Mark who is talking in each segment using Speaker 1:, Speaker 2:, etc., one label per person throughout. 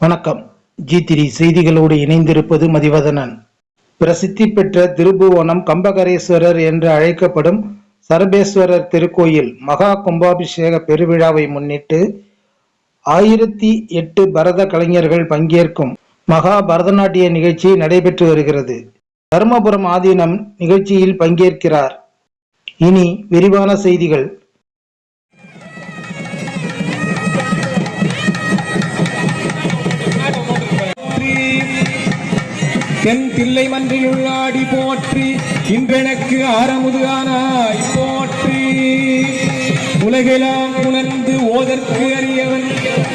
Speaker 1: வணக்கம். ஜி திரி செய்திகளோடு இணைந்திருப்பது மதிவதனன். பிரசித்தி பெற்ற திருபுவனம் கம்பகரேஸ்வரர் என்று அழைக்கப்படும் சரபேஸ்வரர் திருக்கோயில் மகா கும்பாபிஷேக பெருவிழாவை முன்னிட்டு ஆயிரத்தி எட்டு பரத கலைஞர்கள் பங்கேற்கும் மகா பரதநாட்டிய நிகழ்ச்சி நடைபெற்று வருகிறது. தருமபுரம் ஆதீனம் நிகழ்ச்சியில் பங்கேற்கிறார். இனி விரிவான செய்திகள்.
Speaker 2: தென் தில்லை மன்றில் உள்ளாடி போற்றி இன்றெனக்கு ஆரமுதுகானாய் போற்றி. உலகெல்லாம் உணர்ந்து ஓதற்கு அறியவன்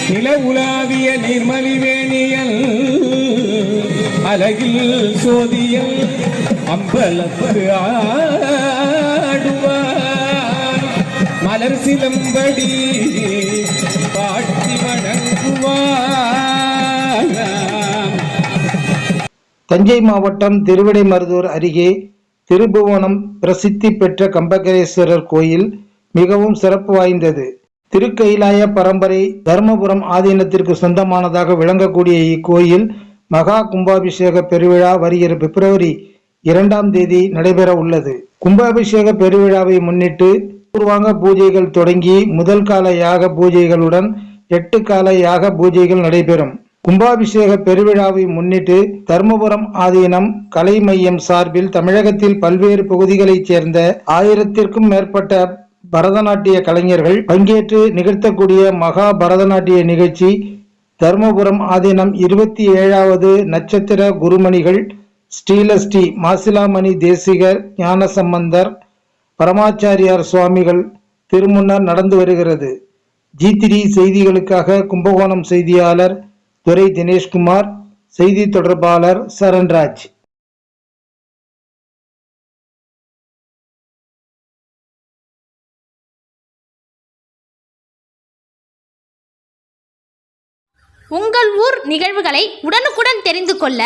Speaker 2: நில உலாவிய நிர்மலிவேணியல் அழகில் சோதியல் அம்பலத்து ஆடுவார். மலர் சிலம்படி பாட்டி வணங்குவார்.
Speaker 1: தஞ்சை மாவட்டம் திருவிடைமருதூர் அருகே திருபுவனம் பிரசித்தி பெற்ற கம்பகரேஸ்வரர் கோயில் மிகவும் சிறப்பு வாய்ந்தது. திருக்கயிலாய பரம்பரை தர்மபுரம் ஆதீனத்திற்கு சொந்தமானதாக விளங்கக்கூடிய இக்கோயில் மகா கும்பாபிஷேக பெருவிழா வருகிற பிப்ரவரி இரண்டாம் தேதி நடைபெற உள்ளது. கும்பாபிஷேக பெருவிழாவை முன்னிட்டு பூர்வாங்க பூஜைகள் தொடங்கி முதல் கால யாக பூஜைகளுடன் எட்டு கால யாக பூஜைகள் நடைபெறும். கும்பாபிஷேக பெருவிழாவை முன்னிட்டு தர்மபுரம் ஆதீனம் கலை மையம் சார்பில் தமிழகத்தில் பல்வேறு பகுதிகளைச் சேர்ந்த ஆயிரத்திற்கும் மேற்பட்ட பரதநாட்டிய கலைஞர்கள் பங்கேற்று நிகழ்த்தக்கூடிய மகா பரதநாட்டிய நிகழ்ச்சி தர்மபுரம் ஆதீனம் இருபத்தி ஏழாவது நட்சத்திர குருமணிகள் ஸ்ரீலஸ்ரீ மாசிலாமணி தேசிகர் ஞானசம்பந்தர் பரமாச்சாரியார் சுவாமிகள் திருமுன்னர் நடந்து வருகிறது. ஜி திரி செய்திகளுக்காக கும்பகோணம் செய்தியாளர் துரை தினேஷ்குமார் செய்தி தொடர்பாளர் சரண்ராஜ்.
Speaker 3: உங்கள் ஊர் நிகழ்வுகளை உடனுக்குடன் தெரிந்து கொள்ள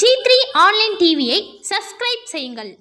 Speaker 3: ஜி த்ரீ ஆன்லைன் டிவியை சப்ஸ்கிரைப் செய்யுங்கள்.